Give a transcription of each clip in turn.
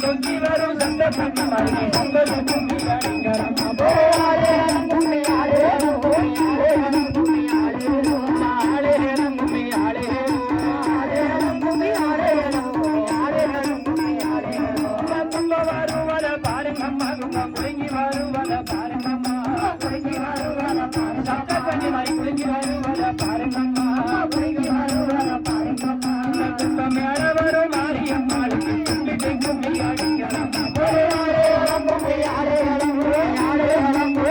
பொங்கி வரும் சங்க புண்ணி மருகி பொங்கல் புண்ணி கடிகரம் போயாரே புண்ணியாரே போயாரே குளிங்கி வருவன பாருங்கம்மா குளிங்கி வருவன பாரு சட்ட பண்ணி மாதிரி குளிங்கி வரு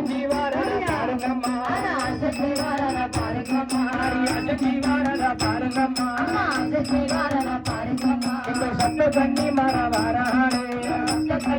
ஆசக்தி வாரத பாருங்கம்மா ஆசக்தி வாரத பாருங்கம்மா ஆசக்தி வாரத பாருங்கம்மா தண்ணி மர வாராடே சத்த